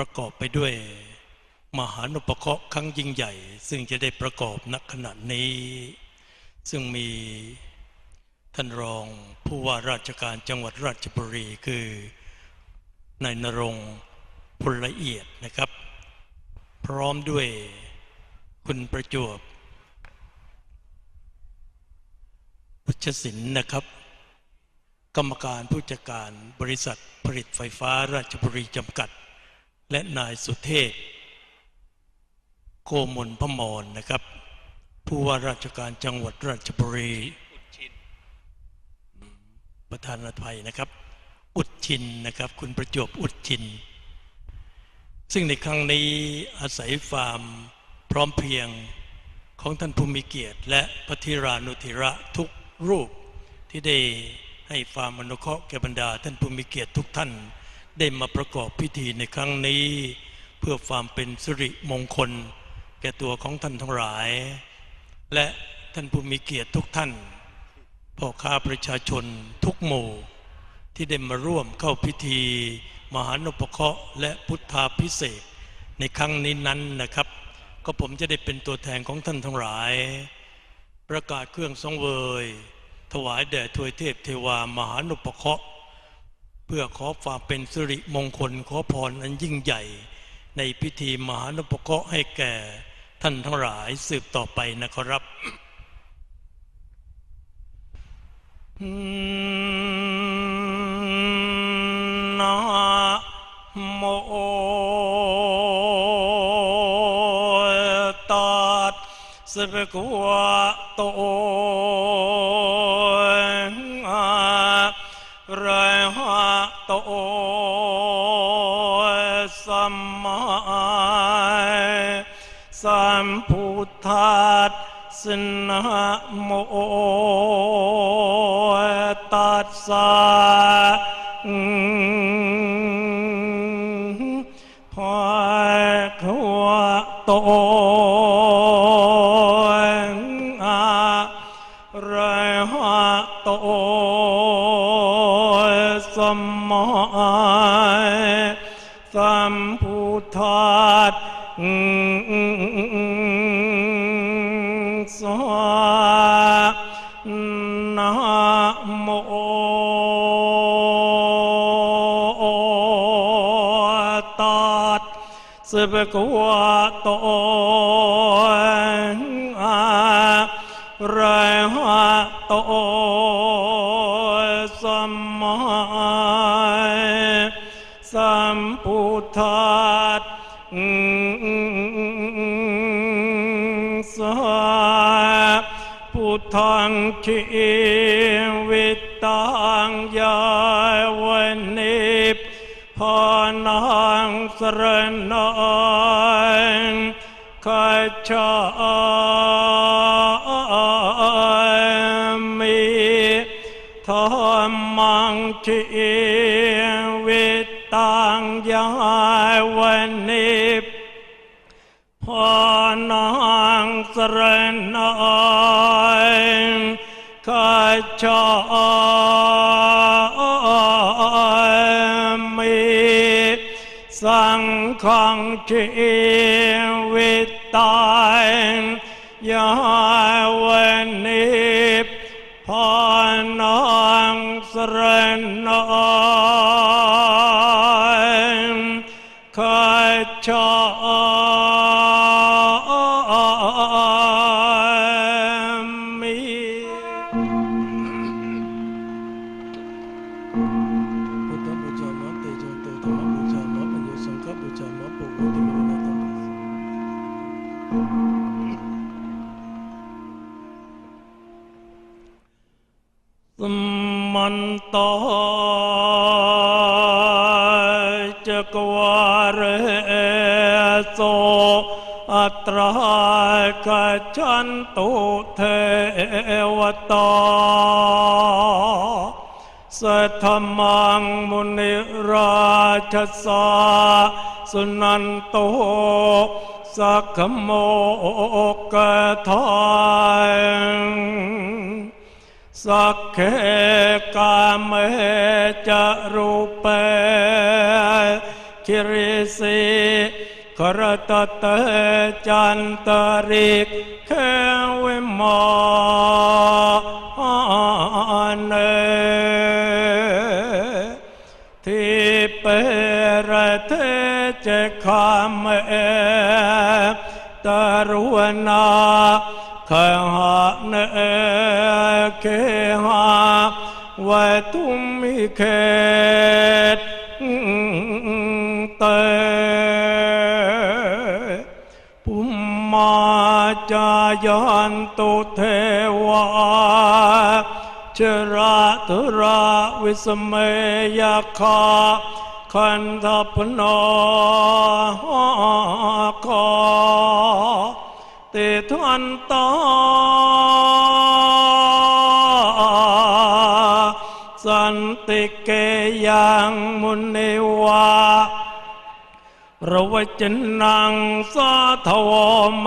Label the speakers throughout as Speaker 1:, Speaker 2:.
Speaker 1: ประกอบไปด้วยมหานุปเคราะห์ครั้งยิ่งใหญ่ ซึ่งจะได้ประกอบณขณะนี้ ซึ่งมีท่านรองผู้ว่าราชการจังหวัดราชบุรีคือนายนรงพลละเอียดนะครับ พร้อมด้วยคุณประจวบพุชศิลป์นะครับ กรรมการผู้จัดการบริษัทผลิตไฟฟ้าราชบุรีจำกัด และนายสุเทพโกมลพมรนะครับ ผู้ว่าราชการจังหวัดราชบุรีประธานอภัยนะครับ อุดชินนะครับ คุณประจวบอุดชิน ซึ่งในครั้งนี้อาศัยฟาร์มพร้อมเพียงของท่านภูมิเกียรติ และพระธิรานุธิระทุกรูปที่ได้ให้ฟาร์มอนุเคราะห์แก่บรรดาท่านภูมิเกียรติทุกท่าน ได้มาประกอบพิธีในครั้งนี้ เพื่อความเป็นสิริมงคล แก่ตัวของท่านทั้งหลาย และท่านผู้มีเกียรติทุกท่านพ่อค้าประชาชนทุกหมู่ ที่ได้มาร่วมเข้าพิธี มหานุปเคราะห์และพุทธาพิเศษในครั้งนี้นั้นนะครับ ก็ผมจะได้เป็นตัวแทนของท่านทั้งหลาย ประกาศเครื่องทรงเวย ถวายแด่ทวยเทพเทวามหานุปเคราะห์ พื่อขอความเป็นสิริมงคลขอพรอันยิ่งใหญ่ ในพิธีมหานุปเคราะห์ให้แก่ท่านทั้งหลายสืบต่อไปนะครับนะโมตัสสะภะคะวะโต มพุทธัสสนะโมตัสสะ ภะคะวะโตอะระหะโตสัมมาสัมพุทธัสสะพุทธังชี งสรณังคัจจามิธรรมังชีวิตตังยายวันนิพพานังสร ฆังชีวิ มันตจักวาเรโสอัตรากัจฉันตุเทวตาสัทธมังมุนิราชสาสุนันโตสักขโมกทาย สักเคกามเมจะรูปเปคิริสิครตเตจันตริกแค่วิมานเนที่เปรเทเจคามเอตรวนา เขตเตปุมมาจายันตุเทวาชราตุราวิสเมยคาคันทปโนคาเตทันตา เกยังมุนิวาระวจนังสาทวเม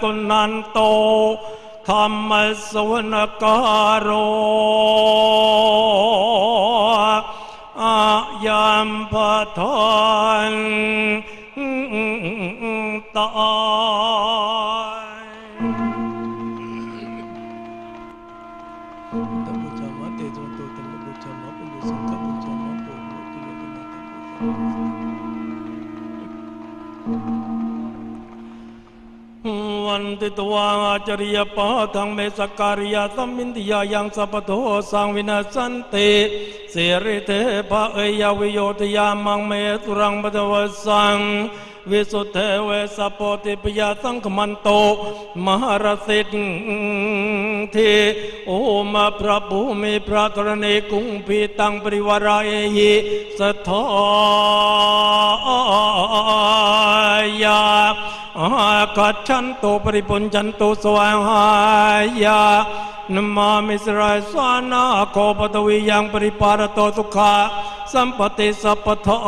Speaker 1: ตุนันโตธรรมสวนการโรอายัมปะทานตา ติตวาอาจริยปะทังเมสการิยาสัมมินติยายังสัพพโทสังวินาสันติเสริเทภะเอยาวิโยตยามังเมตุรังปะทวสังวิสุทธเวสปปติปยาสังคมันโต มหารสิทธิโอมาพระภูมิพระกรณีกุงพีตังปริวาราเอหิสทธายา กัจฉันโตปริปุญจันโตสวายหายานมามิสรายสานาโคปตวิยังปริปารโตสุขาสัมปติสัพพทา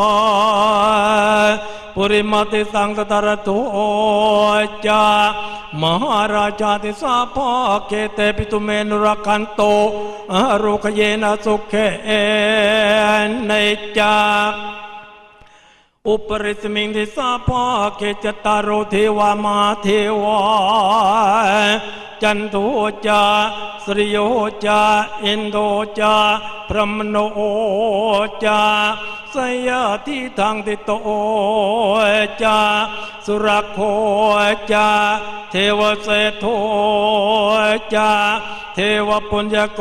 Speaker 1: ปุริมาติสังกตารโตจามหาราชาติสาภาเกเตปิตุเมนุรคันโตอรุขเยนะสุขเอนจา อุปริสมิงทิสาภาเกจตารโรเทวามาเทวาจันโทจาสริโยจาอินโดจาพรมโนจาสยาทิทางติโตจาสุรโคจาเทวเสโทจาเทวปุญญโก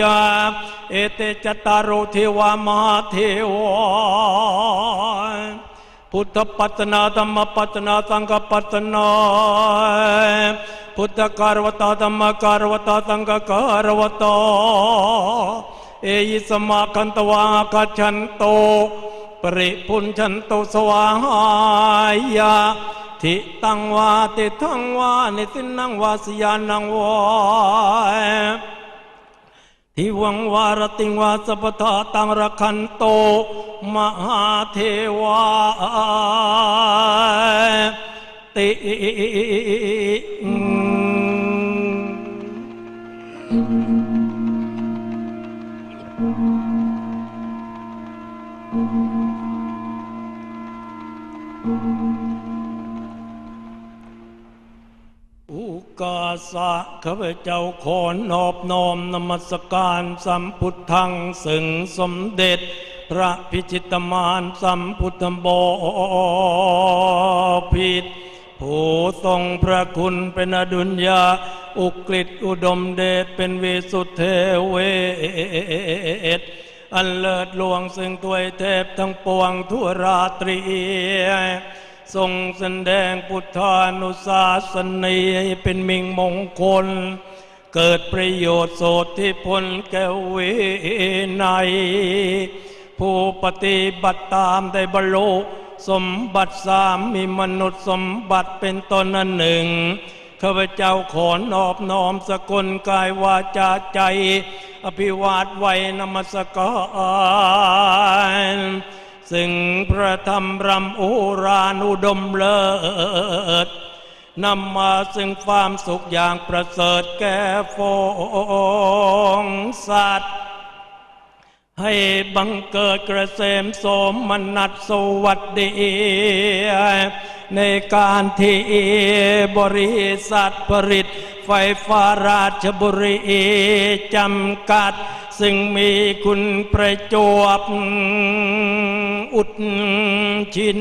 Speaker 1: จาเอเตจตารโรเทวามาเทวาพุทธปัตนาธรรมปัตนาสังฆปัตนาพุทธการวตาธรรมการวตาสังฆการวตาเอยิสมาคันตวาคัจฉันโตปริพุนชันโตสวาหายาทิตังวาติทังวานิสินังวาสยานังวา ทิวังวารติงวาสัพพทาตังรคันโต มหาเทวาติ สะข้าพเจ้าขอนอบน้อมนมัสการสัมพุทธังสึงสมเด็จ พระพิชิตมารสัมพุทธบพิตผู้ทรงพระคุณเป็นอดุลยา อุกฤษอุดมเดชเป็นวิสุทธเทเวศอันเลิศหลวงซึ่งตัวเทพทั้งปวงทั่วราตรี ทรงแสดงพุทธานุสาสนีให้เป็นมิงมงคล เกิดประโยชน์โสธิพลแก่เวไนยผู้ปฏิบัติตามได้บรรลุสมบัติสามมีมนุษย์สมบัติเป็นตนอันหนึ่งข้าพเจ้าขอนอบน้อมสกุลกายวาจาใจ อภิวาทไว้นมัสการ ซึ่งพระธรรมรำอุรานุดมเลิศนำมาซึ่งความสุขอย่างประเสริฐแก่ฟองสัตว์ ให้บังเกิดกระเสมสมมนัสสวัสดี ในการที่บริษัทผลิตไฟฟ้าราชบุรีจำกัด ซึ่งมีคุณประจวบอุดชิน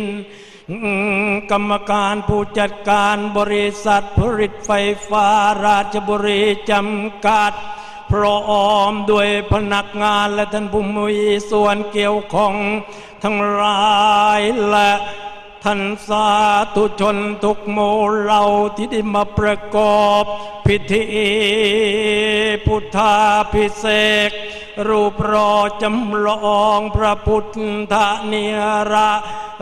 Speaker 1: กรรมการผู้จัดการบริษัทผลิตไฟฟ้าราชบุรีจำกัด พร้อมด้วยพนักงานและท่านผู้มีส่วนเกี่ยวของทั้งหลายและ ท่านสาธุชนทุกหมู่เหล่าที่ได้มาประกอบพิธีพุทธาพิเศษรูปรอจำลองพระพุทธเนียระ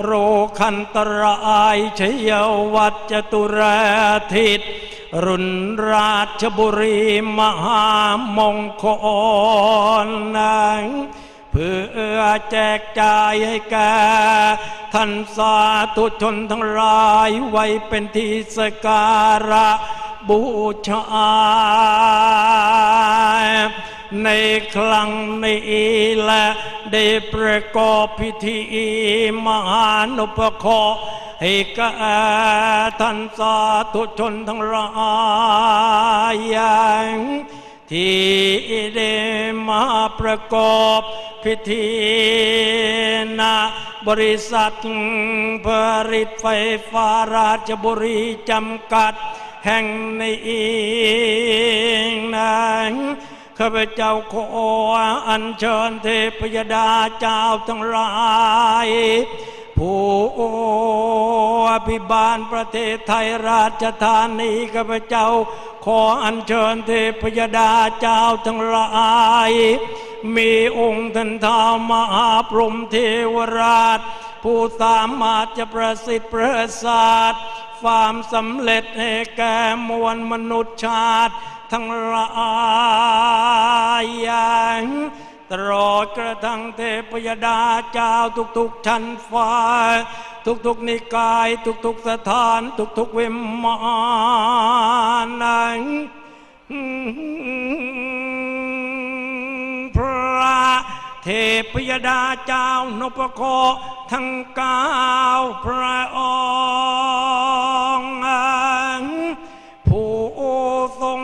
Speaker 1: โรคันตรายชยวัจจตุรทิตรุนราชบุรีมหามงคลนัง เพื่อแจกจ่ายให้แก่ท่านสาธุชนทั้งหลายไว้เป็นที่สการะบูชาในครั้งนี้และได้ประกอบพิธีมหานุปโคให้แก่ท่านสาธุชนทั้งหลายอย่างที่ได้มาประกอบ พิธีนะบริษัทผลิตไฟฟ้าราชบุรีจำกัด แห่งในี้นั้นข้าพเจ้าขออัญเชิญเทพยดาเจ้าทั้งหลาย ผู้อภิบาลประเทศไทยราชธานีข้าพเจ้า ขออัญเชิญเทพยดาเจ้าทั้งหลายมีองค์ท่านท้ามหาพรหมเทวราช ผู้สามารถจะประสิทธิ์ประสาทความสำเร็จให้แก่มวลมนุษยชาติทั้งหลายอย่าง ตลอดกระทั่งเทพยดาเจ้าทุกๆชั้นฟ้า ทุกๆนิกาย ทุกๆสถาน ทุกๆเวมมานนังพระเทพยดาเจ้านพโคทั้งเก้าพระองค์ผู้ทรง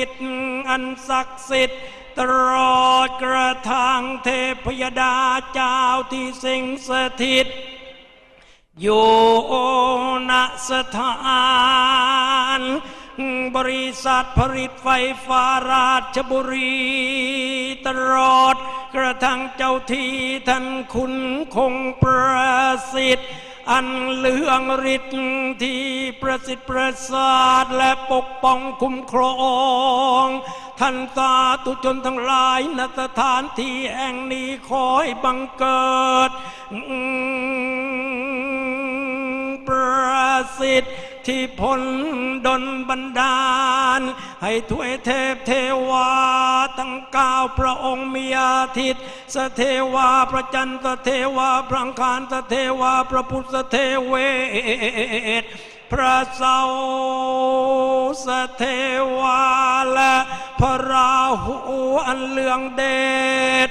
Speaker 1: ฤทธิ์อันศักดิ์สิทธิ์ ตลอดกระทั่งเทพยดาเจ้าที่สิงสถิต อยู่ณสถาน บริษัทผลิตไฟฟ้าราชบุรี ตลอดกระทั่งเจ้าที่ท่านคุณคงประสิทธิ์อันเลืองฤทธิ์ที่ประสิทธิ์ประสาทและปกป้องคุ้มครอง ท่านสาธุชนทั้งหลายณสถานที่แห่งนี้คอยบังเกิดประสิทธิ์ที่พลดลบันดาล ให้ถวยเทพเทวาทั้งเก้าพระองค์มีอาทิตย์สเทวาพระจันทร์สเทวาพระอังคารสเทวาพระพุทธสเทเวท พระเสาสเทวาและพระราหูอันเลืองเดช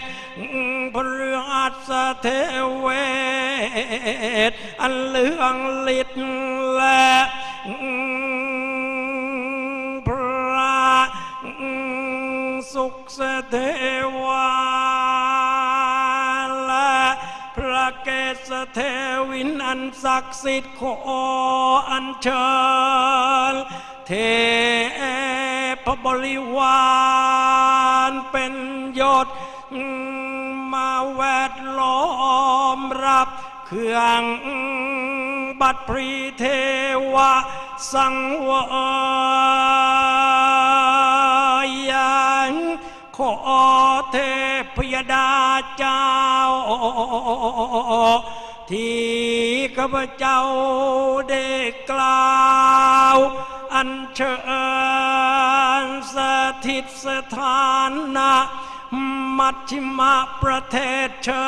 Speaker 1: พระเรืองอัศเทเวทอันเลืองฤทธิ์และพระสุขเทวา เกศเทวินอันศักดิ์สิทธิ์ขออัญเชิญเทพบริวารเป็นยศมาแวดล้อมรับเครื่องบัตรพรีเทวะสังเวยนขอเทพยดาเจ้า ที่ข้าพเจ้าได้กล่าว อันเชิญสถิตสถานนะมัชชิมะประเทศเชิ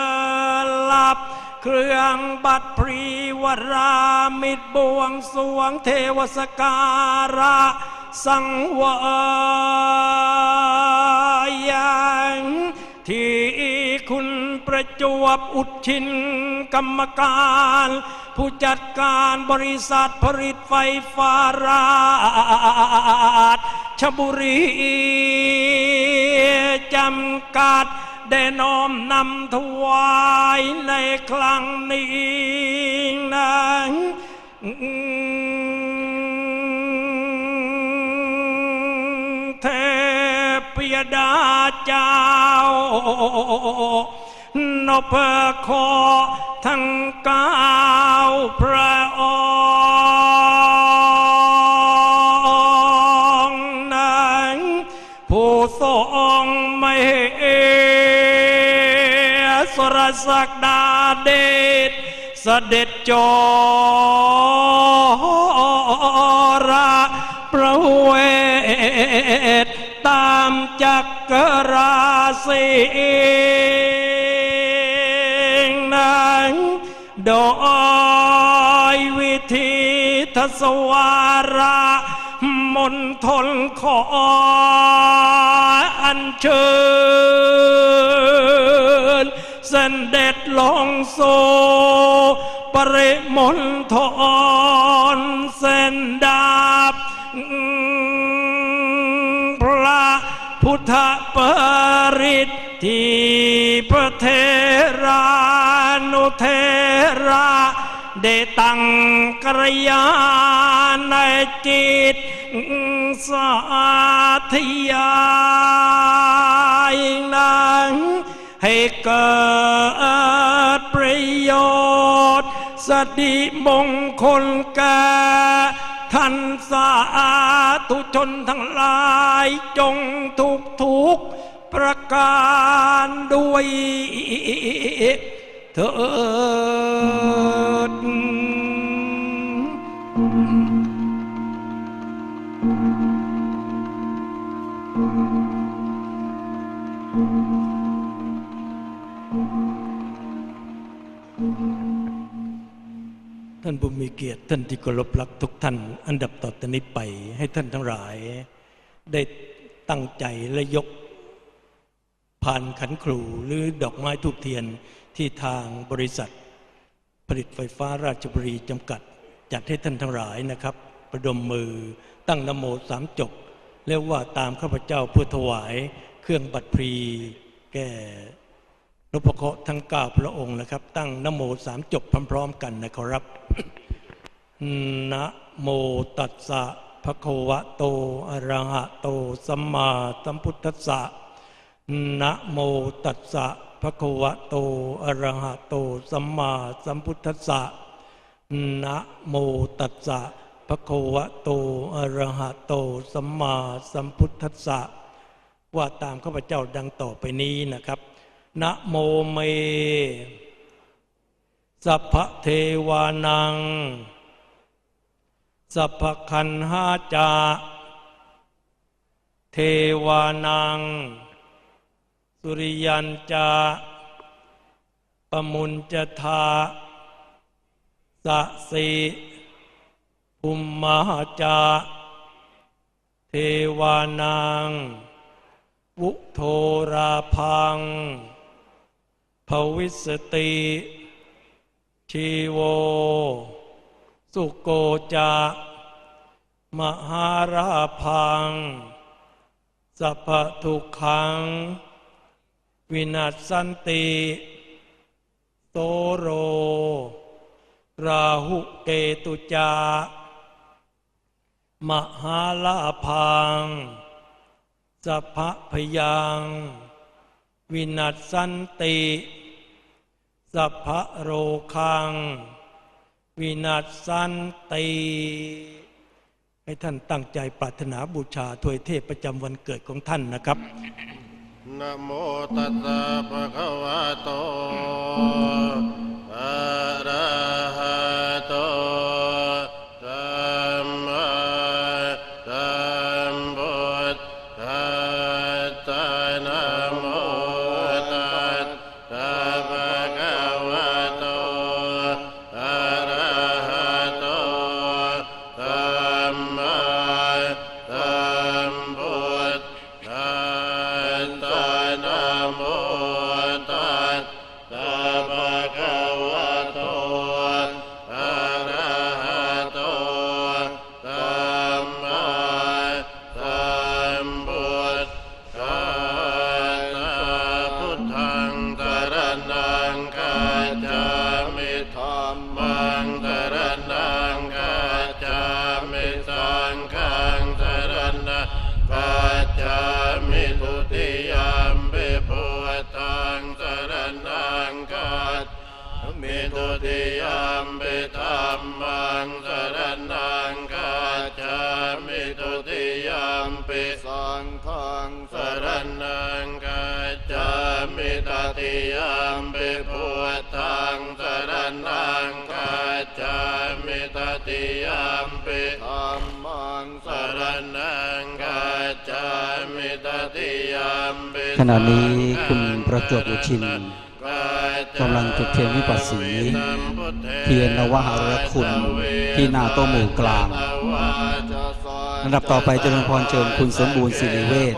Speaker 1: ญลับ เครื่องบัตรพรีวรามิตรบวงสรวงเทวสการะ สังวยยังที่ ประจวบอุดชินกรรมการ ผู้จัดการบริษัทผลิตไฟฟ้าราชชบุรีจำกัดได้น้อมนำถวายในครั้งนี้นั้นเทพยดาเจ้า นพขอทั้งเก้าพระองค์นั้นผู้ทรงไม่เอสรศักดาเดชเสด็จจอระประเวทตามจักรราศี ทศวาระมนทนขออัญเชิญเสด็จลองโซปริมณฑลเส้นดาบพระพุทธปริตที่พระเทรานุเทระ ได้ตั้งกระยาในจิตสาธยายนั้นให้เกิดประโยชน์สติมงคลแก่ท่านสาธุชนทั้งหลายจงทุกทุกประการด้วย เถิดท่านผู้มีเกียรติท่านที่เคารพรักทุกท่าน อันดับต่อตอนนี้ไปให้ท่านทั้งหลาย ได้ตั้งใจและยกผ่านขันครูหรือดอกไม้ทูบเทียน ที่ทางบริษัท ผลิตไฟฟ้าราชบุรีจำกัด จัดให้ท่านทั้งหลายนะครับ ประดมมือตั้งนโมสามจบเรียกว่าตามข้าพเจ้าเพื่อถวาย เครื่องบัตรพรีแก่นพเคราะห์ทั้งเก้าพระองค์นะครับ ตั้งนโมสามจบพร้อมๆกันนะครับนะโมตัสสะภะคะวะโตอะระหะโตสัมมาสัมพุทธัสสะนะโมตัสสะ ภะคะวะโตอะระหะโต สัมมาสัมพุทธัสสะนะโมตัสสะภะคะวะโตอะระหะโต สัมมาสัมพุทธัสสะว่าตามข้าพเจ้าดังต่อไปนี้นะครับนะโมเม สัพพเทวานัง สัพพคันหาจา เทวานัง สุริยันจาปมุญจทาสะสีภูมมาจา เทวานังวุโทราพังภวิสติ ชีโว สุโกจะมหาราพัง สัพพทุกขัง วินัสสันติ โตโร ราหุเกตุจา มหาลาพังสัพพยังวินัสสันติสัพพโรคัง วินัสสันติให้ท่านตั้งใจปรารถนาบูชาถวยเทพประจำวันเกิดของท่านนะครับ
Speaker 2: นะโมตัสสะภะคะวะโตอะระหะโต ติยามปิธรรมังสรนังกัจามิตุติยามปิสังฆังสรนังกัจามิตติยามปิพุทธังสรนังกัจามิตติยามปิธัมมังสรนังกัจามิตติยามปิ
Speaker 3: ขณะนี้คุณประจวบอุชิน กำลังจุดเทียนวิปัสสี เทียนนวหารคุณ ที่หน้าโต๊ะหมู่กลางลำดับต่อไปเจริญพรเชิญคุณสมบูรณ์สิริเวช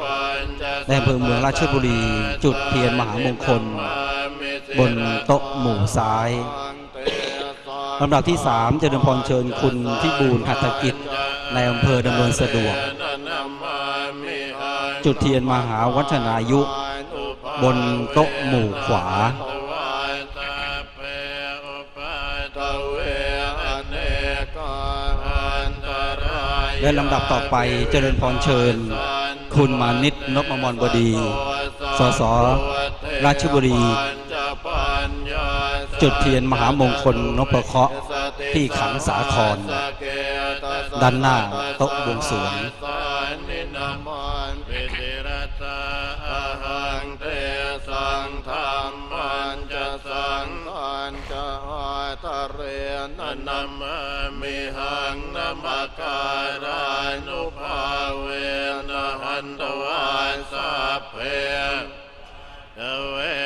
Speaker 3: ในอำเภอเมืองราชบุรี จุดเทียนมหามงคล บนโต๊ะหมู่ซ้ายลำดับที่สามเจริญพรเชิญคุณที่บูรณ์หัตถกิจ ในอำเภอดำเนินสะดวก จุดเทียนมหาวัฒนายุ บนโต๊ะหมู่ขวา และลำดับต่อไปเจริญพรเชิญ คุณมานิตนพมรบดี สส ราชบุรี จุดเทียนมหามงคลนพเคราะห์ที่ขังสาครด้านหน้าโต๊ะบวงสรวง
Speaker 2: นนัมมิหังนัมการานุภาเวนะหันตวาสัพเพเว